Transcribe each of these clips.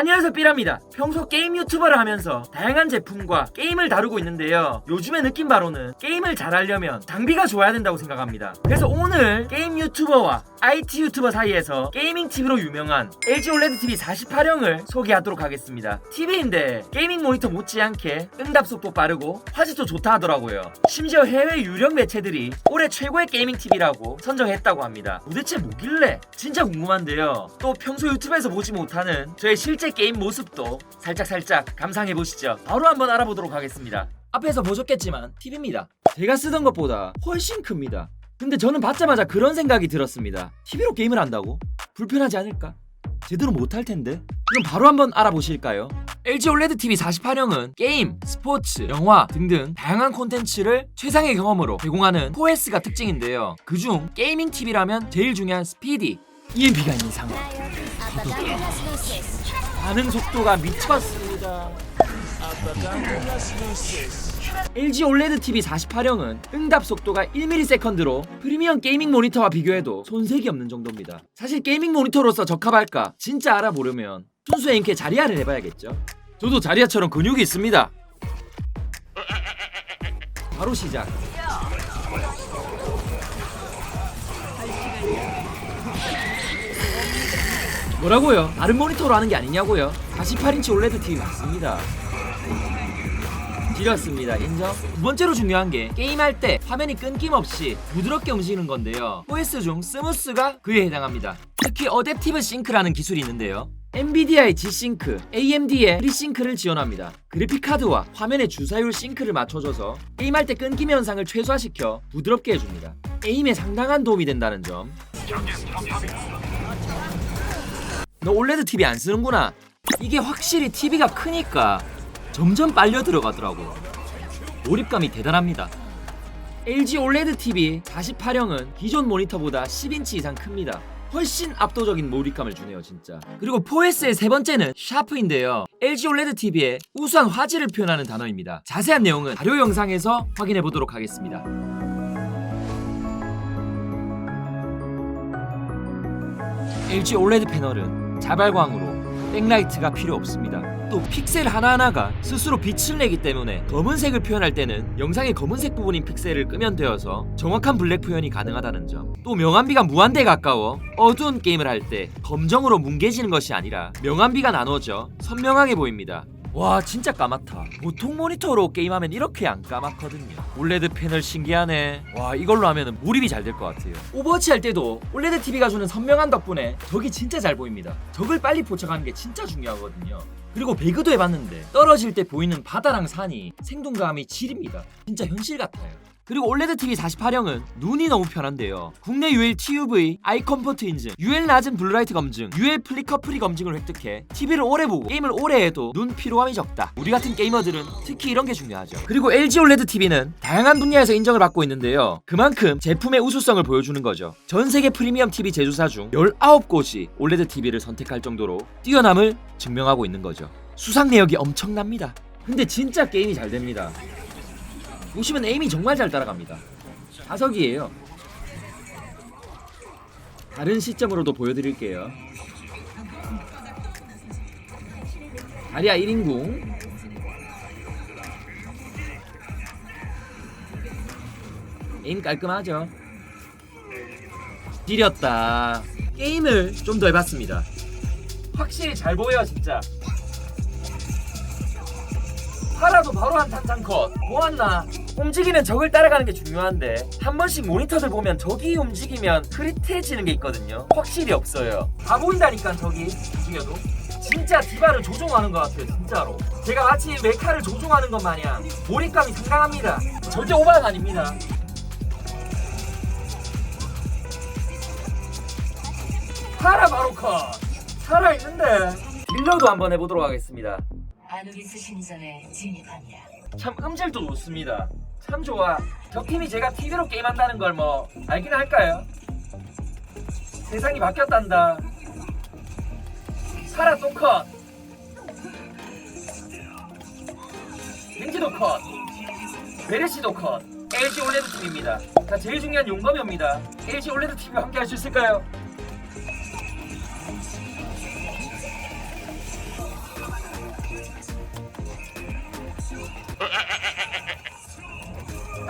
안녕하세요 삐라입니다. 평소 게임 유튜버를 하면서 다양한 제품과 게임을 다루고 있는데요. 요즘의 느낌 바로는 게임을 잘하려면 장비가 좋아야 된다고 생각합니다. 그래서 오늘 게임 유튜버와 IT 유튜버 사이에서 게이밍 TV로 유명한 LG OLED TV 48형을 소개하도록 하겠습니다. TV인데 게이밍 모니터 못지않게 응답 속도 빠르고 화질도 좋다 하더라고요. 심지어 해외 유력 매체들이 올해 최고의 게이밍 TV라고 선정했다고 합니다. 도대체 뭐길래? 진짜 궁금한데요. 또 평소 유튜브에서 보지 못하는 저의 실제 게임 모습도 살짝살짝 감상해 보시죠. 바로 한번 알아보도록 하겠습니다. 앞에서 보셨겠지만 TV입니다. 제가 쓰던 것보다 훨씬 큽니다. 근데 저는 받자마자 그런 생각이 들었습니다. TV로 게임을 한다고? 불편하지 않을까? 제대로 못할 텐데? 그럼 바로 한번 알아보실까요? LG OLED TV 48형은 게임, 스포츠, 영화 등등 다양한 콘텐츠를 최상의 경험으로 제공하는 4S가 특징인데요. 그중 게이밍 TV라면 제일 중요한 스피디, EMP가 있는 상황, 반응 속도가 미쳤습니다. LG OLED TV 48형은 응답 속도가 1ms로 프리미엄 게이밍 모니터와 비교해도 손색이 없는 정도입니다. 사실 게이밍 모니터로서 적합할까 진짜 알아보려면 순수 앵케 자리아를 해봐야겠죠. 저도 자리아처럼 근육이 있습니다. 바로 시작. 뭐라고요? 다른 모니터로 하는 게 아니냐고요? 48인치 OLED TV 맞습니다. 지렸습니다. 인정? 두 번째로 중요한 게 게임할 때 화면이 끊김없이 부드럽게 움직이는 건데요. OS 중 스무스가 그에 해당합니다. 특히 어댑티브 싱크라는 기술이 있는데요. 엔비디아의 G-Sync, AMD의 FreeSync를 지원합니다. 그래픽카드와 화면의 주사율 싱크를 맞춰줘서 게임할 때 끊김 현상을 최소화시켜 부드럽게 해줍니다. 에임에 상당한 도움이 된다는 점. 너 OLED TV 안 쓰는구나. 이게 확실히 TV가 크니까 점점 빨려 들어가더라고요. 몰입감이 대단합니다. LG OLED TV 48형은 기존 모니터보다 10인치 이상 큽니다. 훨씬 압도적인 몰입감을 주네요, 진짜. 그리고 4S의 세 번째는 샤프인데요. LG OLED TV의 우수한 화질을 표현하는 단어입니다. 자세한 내용은 자료 영상에서 확인해 보도록 하겠습니다. LG OLED 패널은 자발광으로 백라이트가 필요 없습니다. 또 픽셀 하나하나가 스스로 빛을 내기 때문에 검은색을 표현할 때는 영상의 검은색 부분인 픽셀을 끄면 되어서 정확한 블랙 표현이 가능하다는 점. 또 명암비가 무한대에 가까워 어두운 게임을 할 때 검정으로 뭉개지는 것이 아니라 명암비가 나눠져 선명하게 보입니다. 와 진짜 까맣다. 보통 모니터로 게임하면 이렇게 안 까맣거든요. 올레드 패널 신기하네. 와 이걸로 하면 몰입이 잘 될 것 같아요. 오버워치 할 때도 올레드 TV가 주는 선명한 덕분에 적이 진짜 잘 보입니다. 적을 빨리 포착하는 게 진짜 중요하거든요. 그리고 배그도 해봤는데 떨어질 때 보이는 바다랑 산이 생동감이 질입니다. 진짜 현실 같아요 그리고 올레드 TV 48형은 눈이 너무 편한데요. 국내 UL TUV, 아이 컴포트 인증, UL 낮은 블루라이트 검증, UL 플리커 프리 검증을 획득해 TV를 오래 보고 게임을 오래 해도 눈 피로감이 적다. 우리 같은 게이머들은 특히 이런 게 중요하죠. 그리고 LG OLED TV는 다양한 분야에서 인정을 받고 있는데요. 그만큼 제품의 우수성을 보여주는 거죠. 전 세계 프리미엄 TV 제조사 중 19곳이 OLED TV를 선택할 정도로 뛰어남을 증명하고 있는 거죠. 수상 내역이 엄청납니다. 근데 진짜 게임이 잘 됩니다. 보시면 에임이 정말 잘 따라갑니다. 자석이에요. 다른 시점으로도 보여드릴게요. 다리아 1인궁 에임 깔끔하죠? 지렸다. 게임을 좀 더 해봤습니다. 확실히 잘 보여 진짜. 하나도 바로 한 탄창 컷. 뭐았나? 움직이는 적을 따라가는 게 중요한데 한 번씩 모니터들 보면 적이 움직이면 흐릿해지는 게 있거든요. 확실히 없어요. 다 보인다니까 적이 움직여도. 진짜 디바를 조종하는 것 같아요, 진짜로. 제가 마치 메카를 조종하는 것 마냥 몰입감이 상당합니다. 절대 오바가 아닙니다. 파라 바로 컷. 살아 있는데. 딜러도 한번 해보도록 하겠습니다. 아누비스 신전에 진입합니다. 참 음질도 좋습니다. 참 좋아. 저 팀이 제가 TV로 게임한다는 걸 뭐 알긴 할까요? 세상이 바뀌었단다. 사라 또 컷. 벤지도 컷. 베레시도 컷. LG 올레드 TV입니다. 자 제일 중요한 용검입니다. LG 올레드 TV와 함께 할 수 있을까요?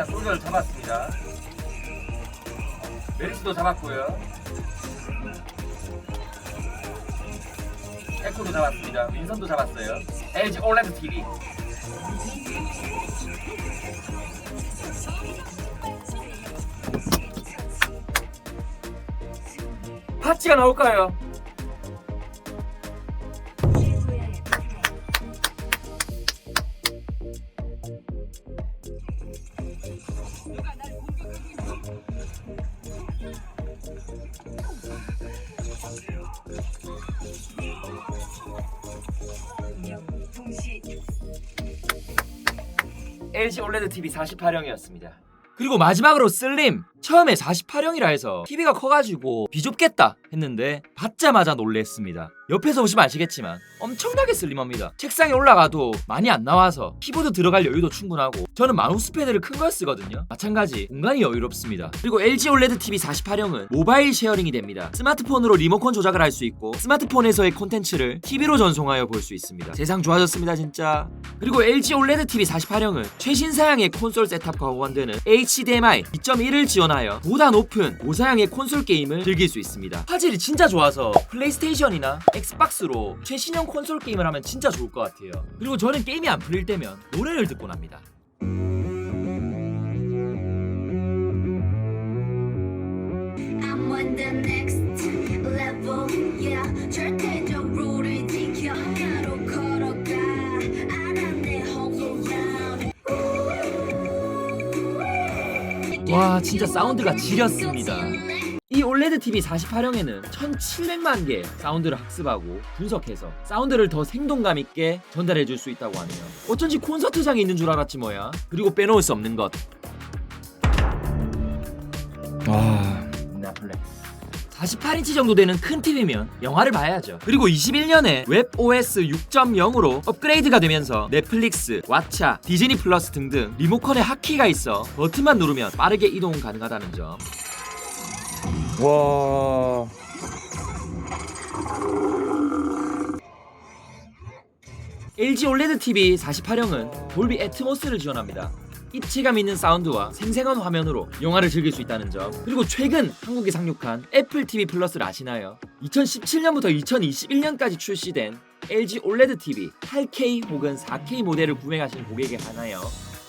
소리를 잡았습니다. 메리스도 잡았고요. 에코도 잡았습니다. 윈선도 잡았어요. LG 올레드 TV. 파츠가 나올까요? LG 올레드 TV 48형이었습니다. 그리고 마지막으로 슬림 처음에 48형이라 해서 TV가 커가지고 비좁겠다 했는데 받자마자 놀랬습니다. 옆에서 보시면 아시겠지만 엄청나게 슬림합니다. 책상에 올라가도 많이 안 나와서 키보드 들어갈 여유도 충분하고 저는 마우스 패드를 큰 걸 쓰거든요. 마찬가지 공간이 여유롭습니다. 그리고 LG OLED TV 48형은 모바일 쉐어링이 됩니다. 스마트폰으로 리모컨 조작을 할 수 있고 스마트폰에서의 콘텐츠를 TV로 전송하여 볼 수 있습니다. 세상 좋아졌습니다 진짜. 그리고 LG OLED TV 48형은 최신 사양의 콘솔 셋탑과 호환되는 HDMI 2.1을 지원하여 보다 높은 고사양의 콘솔 게임을 즐길 수 있습니다. 화질이 진짜 좋아서 플레이스테이션이나 엑스박스로 최신형 콘솔 게임을 하면 진짜 좋을 것 같아요. 그리고 저는 게임이 안 풀릴 때면 노래를 듣곤 합니다. 와, 진짜 사운드가 지렸습니다. 이 올레드 TV 48형에는 1700만 개 사운드를 학습하고 분석해서 사운드를 더 생동감 있게 전달해 줄 수 있다고 하네요. 어쩐지 콘서트장에 있는 줄 알았지 뭐야. 그리고 빼놓을 수 없는 것. 와, 넷플릭스. 48인치 정도 되는 큰 TV면 영화를 봐야죠. 그리고 21년에 웹 OS 6.0으로 업그레이드가 되면서 넷플릭스, 왓챠, 디즈니 플러스 등등 리모컨에 핫키가 있어 버튼만 누르면 빠르게 이동 가능하다는 점. 와. LG OLED TV 48형은 돌비 애트모스를 지원합니다. 입체감 있는 사운드와 생생한 화면으로 영화를 즐길 수 있다는 점. 그리고 최근 한국에 상륙한 애플 TV 플러스를 아시나요? 2017년부터 2021년까지 출시된 LG OLED TV 8K 혹은 4K 모델을 구매하신 고객에 한하여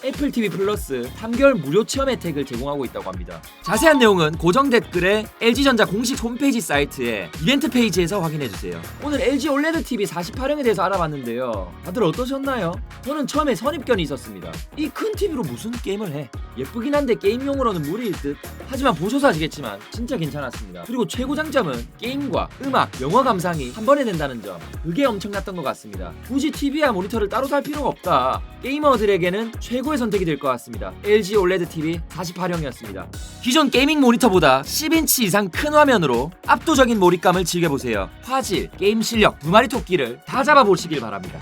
애플 TV 플러스 3개월 무료 체험 혜택을 제공하고 있다고 합니다. 자세한 내용은 고정 댓글에 LG전자 공식 홈페이지 사이트에 이벤트 페이지에서 확인해 주세요. 오늘 LG OLED TV 48형에 대해서 알아봤는데요. 다들 어떠셨나요? 저는 처음에 선입견이 있었습니다. 이 큰 TV로 무슨 게임을 해? 예쁘긴 한데 게임용으로는 무리일 듯. 하지만 보셔서 아시겠지만 진짜 괜찮았습니다. 그리고 최고 장점은 게임과 음악, 영화 감상이 한 번에 된다는 점. 그게 엄청났던 것 같습니다. 굳이 TV와 모니터를 따로 살 필요가 없다. 게이머들에게는 최고의 선택이 될 것 같습니다. LG OLED TV 48형이었습니다. 기존 게이밍 모니터보다 10인치 이상 큰 화면으로 압도적인 몰입감을 즐겨보세요. 화질, 게임 실력 두 마리 토끼를 다 잡아보시길 바랍니다.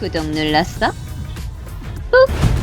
구독 눌렀어? 꾹!